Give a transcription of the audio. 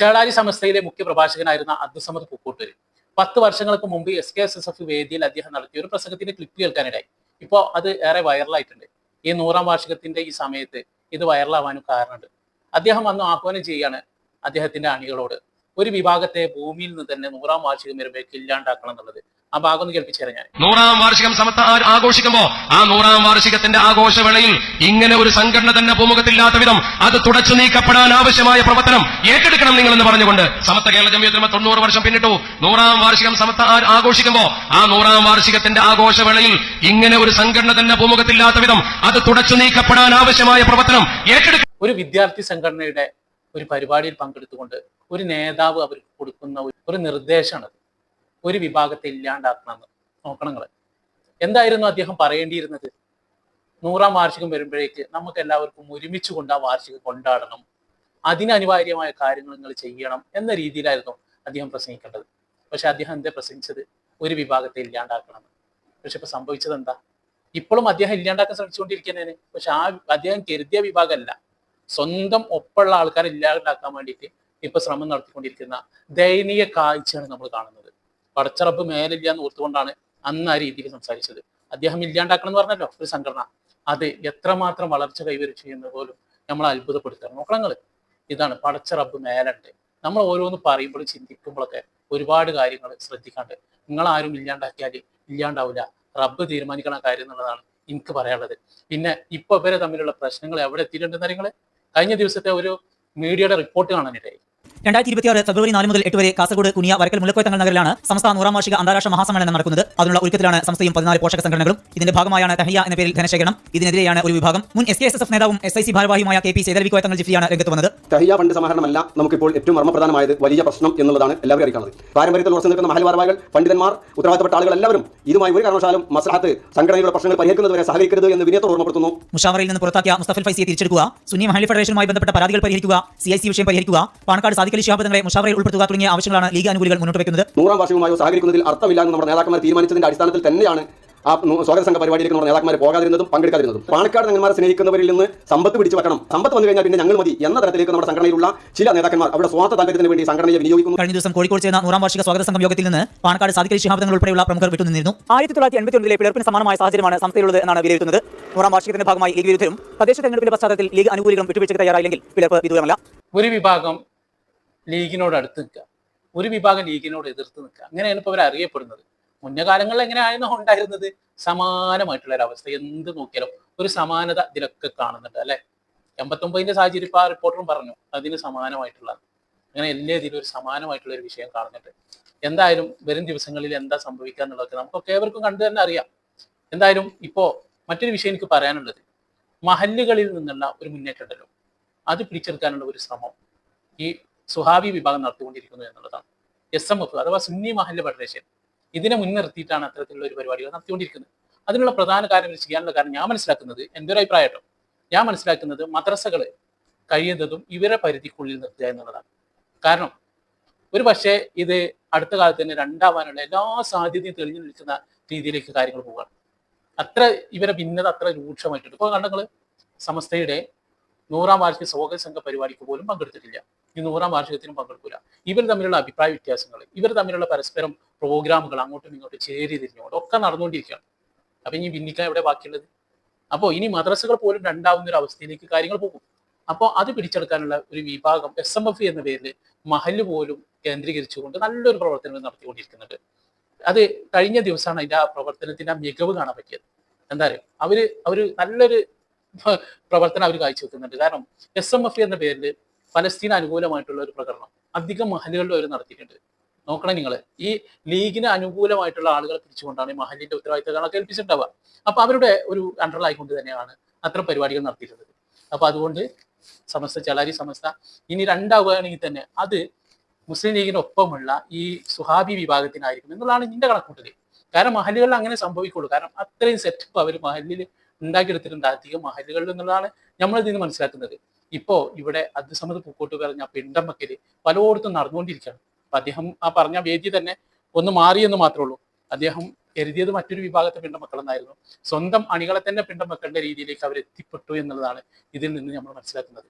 ചേളാരി സമസ്തയിലെ മുഖ്യ പ്രഭാഷകനായിരുന്ന അബ്ദുസമദ് പൂക്കോട്ടൂര്. പത്ത് വർഷങ്ങൾക്ക് മുമ്പ് S K S S F വേദിയിൽ അദ്ദേഹം നടത്തിയ ഒരു പ്രസംഗത്തിന്റെ ക്ലിപ്പ് കേൾക്കാനിടയായി. ഇപ്പോൾ അത് ഏറെ വൈറലായിട്ടുണ്ട് ഈ നൂറാം വാർഷികത്തിന്റെ ഈ സമയത്ത് ഇത് വൈറലാവാനും കാരണമുണ്ട്. അദ്ദേഹം അന്ന് ആഹ്വാനം ചെയ്യാണ് അദ്ദേഹത്തിന്റെ അണികളോട്. ഒരു വിഭാഗത്തെ ഭൂമിയിൽ നിന്ന് തന്നെ നൂറാം വാർഷികം വരുമ്പോഴേക്ക് ഇല്ലാണ്ടാക്കണം എന്നുള്ളത്. ആ ഭാഗം ഒന്ന് കേൾപ്പിച്ചേരാം ഞാൻ. നൂറാം വാർഷികം സമത്വ ആഘോഷിക്കുമ്പോ ആ നൂറാം വാർഷികത്തിന്റെ ആഘോഷവേളയിൽ ഇങ്ങനെ ഒരു സംഘടന തന്നെ ഭൂമുഖത്തില്ലാത്ത വിധം അത് തുടച്ചു നീക്കപ്പെടാൻ ആവശ്യമായ പ്രവർത്തനം ഏറ്റെടുക്കണം നിങ്ങൾ എന്ന് പറഞ്ഞുകൊണ്ട് സമത്ത കേരള ജമിയത്തിന് തൊണ്ണൂറ് വർഷം പിന്നിട്ടു നൂറാം വാർഷികം സമത്വ ആഘോഷിക്കുമ്പോ ആ നൂറാം വാർഷികത്തിന്റെ ആഘോഷവേളയിൽ ഇങ്ങനെ ഒരു സംഘടന തന്നെ ഭൂമുഖത്തില്ലാത്ത വിധം അത് തുടച്ചു നീക്കപ്പെടാൻ ആവശ്യമായ പ്രവർത്തനം ഏറ്റെടുക്കണം ഒരു വിദ്യാർത്ഥി സംഘടനയുടെ ഒരു പരിപാടിയിൽ പങ്കെടുത്തുകൊണ്ട് ഒരു നേതാവ് അവർക്ക് കൊടുക്കുന്ന ഒരു- നിർദ്ദേശമാണ് ഒരു വിഭാഗത്തെ ഇല്ലാണ്ടാക്കണമെന്ന് നോക്കണം എന്തായിരുന്നു അദ്ദേഹം പറയേണ്ടിയിരുന്നത്? നൂറാം വാർഷികം വരുമ്പോഴേക്ക് നമുക്ക് എല്ലാവർക്കും ഒരുമിച്ച് കൊണ്ട് ആ വാർഷികം കൊണ്ടാടണം. അതിനനിവാര്യമായ കാര്യങ്ങൾ നിങ്ങൾ ചെയ്യണം എന്ന രീതിയിലായിരുന്നു അദ്ദേഹം പ്രസംഗിക്കേണ്ടത്. പക്ഷെ അദ്ദേഹം എന്താ പ്രസംഗിച്ചത്? ഒരു വിഭാഗത്തെ ഇല്ലാണ്ടാക്കണം. പക്ഷെ ഇപ്പൊ സംഭവിച്ചത് എന്താ ഇപ്പോഴും അദ്ദേഹം ഇല്ലാണ്ടാക്കാൻ ശ്രമിച്ചുകൊണ്ടിരിക്കുന്നതിന്. പക്ഷെ ആ അദ്ദേഹം കരുതിയ വിഭാഗമല്ല. സ്വന്തം ഒപ്പമുള്ള ആൾക്കാരെ ഇല്ലാണ്ടാക്കാൻ വേണ്ടിയിട്ട് ഇപ്പൊ ശ്രമം നടത്തിക്കൊണ്ടിരിക്കുന്ന ദയനീയ കാഴ്ചയാണ് നമ്മൾ കാണുന്നത്. പടച്ചറപ്പ് മേലില്ല എന്ന് ഓർത്തുകൊണ്ടാണ് അന്ന് ആ രീതിയിൽ സംസാരിച്ചത്. അദ്ദേഹം ഇല്ലാണ്ടാക്കണം എന്ന് പറഞ്ഞല്ലോ ഒരു സംഘടന. അത് എത്രമാത്രം വളർച്ച കൈവരിച്ചു എന്ന് പോലും നമ്മൾ അത്ഭുതപ്പെടുത്തണം. നോക്കണങ്ങൾ ഇതാണ് പടച്ചറപ്പ് മേലണ്ട്. നമ്മൾ ഓരോന്ന് പറയുമ്പോഴും ചിന്തിക്കുമ്പോഴൊക്കെ ഒരുപാട് കാര്യങ്ങൾ ശ്രദ്ധിക്കാണ്ട്. നിങ്ങൾ ആരും ഇല്ലാണ്ടാക്കിയാൽ ഇല്ലാണ്ടാവില്ല റബ്ബ് തീരുമാനിക്കണ കാര്യം എന്നുള്ളതാണ് എനിക്ക് പറയാനുള്ളത്. പിന്നെ ഇപ്പൊ ഇവരെ തമ്മിലുള്ള പ്രശ്നങ്ങൾ എവിടെ എത്തിയിട്ടുണ്ടെന്ന് നിങ്ങൾ കഴിഞ്ഞ ദിവസത്തെ ഒരു മീഡിയയുടെ റിപ്പോർട്ട് കാണാനിടയായി. രണ്ടായിരത്തി ഇരുപത്തിയാറ് ഫെബ്രുവരി നാല് മുതൽ എട്ട് വരെ കാസർഗോഡ് കുനിയ വരക്കൽ മുല്ലക്കോയത്തങ്ങൾ നഗറിലാണ് സംസ്ഥാന നൂറാം വാർഷിക അന്താരാഷ്ട്ര മഹാസമ്മേളനം നടക്കുന്നത്. അതിനുള്ള ഒരുക്കത്തിലാണ് സംസ്ഥയും പതിനാല് പോഷക സംഘടനകളും. ഇതിന്റെ ഭാഗമായാണ് തഹിയ എന്ന പേരിൽ ധനശേഖരണം. ഇതിനെതിരെയാണ് ഒരു വിഭാഗം മുൻ എസ് കെ എസ് എഫ് നേതാവും എസ് ഐ സി ഭാരവാഹിയുമായ കെ പി സേതലവിക്കോയ തങ്ങൾ ജിഫിയാണ് രംഗത്ത് വന്നത് തഹിയ ഫണ്ട് സമാഹരണമല്ല നമുക്കിപ്പോൾ ഏറ്റവും മർമ്മപ്രധാനമായത് വലിയ പ്രശ്നം എന്നുള്ളതാണ് എല്ലാവരും അറിയിക്കുന്നത് പാരമ്പര്യത്തിൽ ഉറച്ചു നിൽക്കുന്ന മഹൽ ഭാരവാഹികൾ പണ്ഡിതന്മാർ ഉത്തരവാദിത്തപ്പെട്ട ആളുകൾ എല്ലാവരും ഇതുമായി ഒരു കാരണവശാലും മസ്ലഹത്ത് സംഘടനയുടെ പ്രശ്നങ്ങൾ പരിഹരിക്കുന്നതുവരെ സഹകരിക്കരുത് എന്ന് വിനയത്തോട് ഓർമ്മപ്പെടുത്തുന്നു. മുഷാവറയിൽ നിന്ന് പുറത്താക്കിയ മുസ്തഫൽ ഫൈസിയെ തിരിച്ചെടുക്കുക. സുന്നി മഹലി ഫെഡറേഷനുമായി ബന്ധപ്പെട്ട പരാതികൾ പരിഹരിക്കുക. സി ഐ സി വിഷയം പരിഹരിക്കുക. പാണക്കാട് സാദിഖലി ശിഹാബ് തങ്ങളെ മുഷാവറയിൽ ഉൾപ്പെടുത്തുക തുടങ്ങിയ ആവശ്യങ്ങളാണ് ലീഗ് അനുകൂലികൾ മുന്നോട്ട് വെക്കുന്നത്. നൂറാം വാർഷികമായോ സഹകരിക്കുന്നതിൽ അർത്ഥമില്ല എന്ന് നമ്മുടെ നേതാക്കന്മാർ തീരുമാനിച്ചതിന്റെ അടിസ്ഥാനത്തിൽ തന്നെയാണ് ആ സ്വാഗത സംഘ പരിപാടിയിലേക്ക് നമ്മുടെ നേതാക്കന്മാർ പോകാതിരുന്നതും പങ്കെടുക്കാതിരുന്നതും. പാണക്കാട് തങ്ങന്മാരെ സ്നേഹിക്കുന്നവരിൽ നിന്ന് സമ്പത്ത് പിടിച്ചു വെക്കണം. സമ്പത്ത് വന്നു കഴിഞ്ഞാൽ പിന്നെ ഞങ്ങൾ മതി എന്ന തരത്തിലേക്ക് നമ്മുടെ സംഘടനയിലുള്ള ചില നേതാക്കന്മാർ അവിടെ സ്വാർത്ഥ താല്പര്യത്തിന് വേണ്ടി സംഘടനയെ വിനിയോഗിക്കുന്നു. കഴിഞ്ഞ ദിവസം കോഴിക്കോട് ചേർന്ന നൂറാം വാർഷിക സ്വാഗത സംഘം യോഗത്തിൽ നിന്ന് പാണക്കാട് സാധിക്കൽ ശിഹാബ്ദങ്ങൾ ഉൾപ്പെടെയുള്ള പ്രമുഖർ വിട്ടുനിന്നിരുന്നു. ആയിരത്തി തൊള്ളായിരത്തി എൺപത്തി ഒന്നിലെ പിളർപ്പിന് സമാനമായ സാഹചര്യമാണ് സംസ്ഥയിലുള്ളത് എന്നാണ് വിലയിരുത്തുന്നത്. നൂറാം വാർഷികത്തിന്റെ ഭാഗമായി ലീഗ് വിരുദ്ധരും തദ്ദേശ തെരഞ്ഞെടുപ്പിന്റെ പശ്ചാത്തലത്തിൽ ലീഗ് അനുകൂലികളും വിട്ടുവീഴ്ചയ്ക്ക് തയ്യാറായില്ലെങ്കിൽ പിളർപ്പ് വിദൂരമല്ല. ഒരു വിഭാഗം ലീഗിനോട് അടുത്ത് നിൽക്കുക. ഒരു വിഭാഗം ലീഗിനോട് എതിർത്ത് നിൽക്കുക. അങ്ങനെയാണ് ഇപ്പോൾ അവർ അറിയപ്പെടുന്നത്. മുന്നേ കാലങ്ങളിൽ എങ്ങനെയായിരുന്നു ഉണ്ടായിരുന്നത്? സമാനമായിട്ടുള്ള ഒരു അവസ്ഥ. എന്ത് നോക്കിയാലും ഒരു സമാനത ഇതിലൊക്കെ കാണുന്നുണ്ട് അല്ലെ? എൺപത്തൊമ്പതിന്റെ സാഹചര്യം ഇപ്പൊ ആ റിപ്പോർട്ടറും പറഞ്ഞു. അതിന് സമാനമായിട്ടുള്ള അങ്ങനെ എല്ലാ ഇതിലും ഒരു സമാനമായിട്ടുള്ള ഒരു വിഷയം കാണുന്നുണ്ട്. എന്തായാലും വരും ദിവസങ്ങളിൽ എന്താ സംഭവിക്കുക എന്നുള്ളതൊക്കെ നമുക്കൊക്കെ ഏവർക്കും കണ്ടു തന്നെ അറിയാം. എന്തായാലും ഇപ്പോ മറ്റൊരു വിഷയം എനിക്ക് പറയാനുള്ളത്. മഹല്ലുകളിൽ നിന്നുള്ള ഒരു മുന്നേറ്റം ഉണ്ടല്ലോ. അത് പിടിച്ചെടുക്കാനുള്ള ഒരു ശ്രമം. ഈ സുഹാബി വിഭാഗം നടത്തിക്കൊണ്ടിരിക്കുന്നു എന്നുള്ളതാണ്. എസ് എം എഫ് അഥവാ സുന്നി മഹല്ല് ഫെഡറേഷൻ ഇതിനെ മുൻനിർത്തിയിട്ടാണ് അത്തരത്തിലുള്ള ഒരു പരിപാടികൾ നടത്തിക്കൊണ്ടിരിക്കുന്നത്. അതിനുള്ള പ്രധാന കാര്യം ചെയ്യാനുള്ള കാരണം ഞാൻ മനസ്സിലാക്കുന്നത് എന്റെ ഒരു അഭിപ്രായം കേട്ടോ. ഞാൻ മനസ്സിലാക്കുന്നത് മദ്രസകൾ കഴിയുന്നതും ഇവരെ പരിധിക്കുള്ളിൽ നിർത്തുക എന്നുള്ളതാണ്. കാരണം ഒരു പക്ഷേ ഇത് അടുത്ത കാലത്ത് തന്നെ രണ്ടാവാനുള്ള എല്ലാ സാധ്യതയും തെളിഞ്ഞു നിൽക്കുന്ന രീതിയിലേക്ക് കാര്യങ്ങൾ പോവുകയാണ്. അത്ര ഇവരെ ഭിന്നത അത്ര രൂക്ഷമായിട്ടുണ്ട്. ഇപ്പോൾ കണ്ടങ്ങൾ സമസ്തയുടെ നൂറാം വാർഷിക സ്വാഗത സംഘ പരിപാടിക്ക് പോലും പങ്കെടുത്തിട്ടില്ല. ഈ നൂറാം വാർഷികത്തിനും പങ്കെടുക്കില്ല ഇവർ തമ്മിലുള്ള അഭിപ്രായ വ്യത്യാസങ്ങൾ ഇവർ തമ്മിലുള്ള പരസ്പരം പ്രോഗ്രാമുകൾ അങ്ങോട്ടും ഇങ്ങോട്ടും ചേരി തിരിഞ്ഞുകൊണ്ട് ഒക്കെ നടന്നുകൊണ്ടിരിക്കുകയാണ്. അപ്പൊ ഇനി ഭിന്നിക്കാൻ എവിടെ ബാക്കിയുള്ളത്? അപ്പോൾ ഇനി മദ്രസകൾ പോലും രണ്ടാവുന്ന ഒരു അവസ്ഥയിലേക്ക് കാര്യങ്ങൾ പോകും. അപ്പോൾ അത് പിടിച്ചെടുക്കാനുള്ള ഒരു വിഭാഗം എസ് എം എഫ് എന്ന പേരിൽ മഹൽ പോലും കേന്ദ്രീകരിച്ചുകൊണ്ട് നല്ലൊരു പ്രവർത്തനം നടത്തിക്കൊണ്ടിരിക്കുന്നുണ്ട്. അത് കഴിഞ്ഞ ദിവസമാണ് അതിന്റെ ആ പ്രവർത്തനത്തിന്റെ ആ മികവ് കാണാൻ പറ്റിയത്. എന്താ പറയുക അവർ അവർ നല്ലൊരു പ്രവർത്തനം അവർ കാഴ്ചവെക്കുന്നുണ്ട്. കാരണം എസ് എം എഫ് എന്ന പേരിൽ ഫലസ്തീൻ അനുകൂലമായിട്ടുള്ള ഒരു പ്രകടനം അധികം മഹലുകളിൽ അവർ നടത്തിയിട്ടുണ്ട്. നോക്കണേ നിങ്ങൾ ഈ ലീഗിന് അനുകൂലമായിട്ടുള്ള ആളുകളെ പിടിച്ചുകൊണ്ടാണ് ഈ മഹലിന്റെ ഉത്തരവാദിത്തങ്ങളൊക്കെ ഏൽപ്പിച്ചിട്ടുണ്ടാവുക. അപ്പൊ അവരുടെ ഒരു അണ്ടറിലായിക്കൊണ്ട് തന്നെയാണ് അത്തരം പരിപാടികൾ നടത്തിയിട്ടുള്ളത്. അപ്പൊ അതുകൊണ്ട് സമസ്ത ചലാരി സമസ്ത ഇനി രണ്ടാവുകയാണെങ്കിൽ തന്നെ അത് മുസ്ലിം ലീഗിനൊപ്പമുള്ള ഈ സുഹാബി വിഭാഗത്തിനായിരിക്കും എന്നുള്ളതാണ് നിന്റെ കണക്കൂട്ടൽ കാരണം മഹലുകളിൽ അങ്ങനെ സംഭവിക്കുള്ളൂ. കാരണം അത്രയും സെറ്റപ്പ് അവർ മഹലിൽ ഉണ്ടാക്കിയെടുത്തിട്ടുണ്ട് അധികം മഹലുകളിൽ എന്നുള്ളതാണ് നമ്മൾ നിന്ന് മനസ്സിലാക്കുന്നത്. ഇപ്പോ ഇവിടെ അബ്ദുസമദ് പൂക്കോട്ട് പറഞ്ഞ പിണ്ടമ്മക്കൽ പലയിടത്തും നടന്നുകൊണ്ടിരിക്കുകയാണ്. അപ്പൊ അദ്ദേഹം ആ പറഞ്ഞ വേദി തന്നെ ഒന്ന് മാറിയെന്ന് മാത്രമേ ഉള്ളൂ. അദ്ദേഹം കരുതിയത് മറ്റൊരു വിഭാഗത്തെ പിണ്ടമക്കൾ എന്നായിരുന്നു സ്വന്തം അണികളെ തന്നെ പിണ്ടമക്കളുടെ രീതിയിലേക്ക് അവർ എത്തിപ്പെട്ടു എന്നുള്ളതാണ് ഇതിൽ നിന്ന് നമ്മൾ മനസ്സിലാക്കുന്നത്.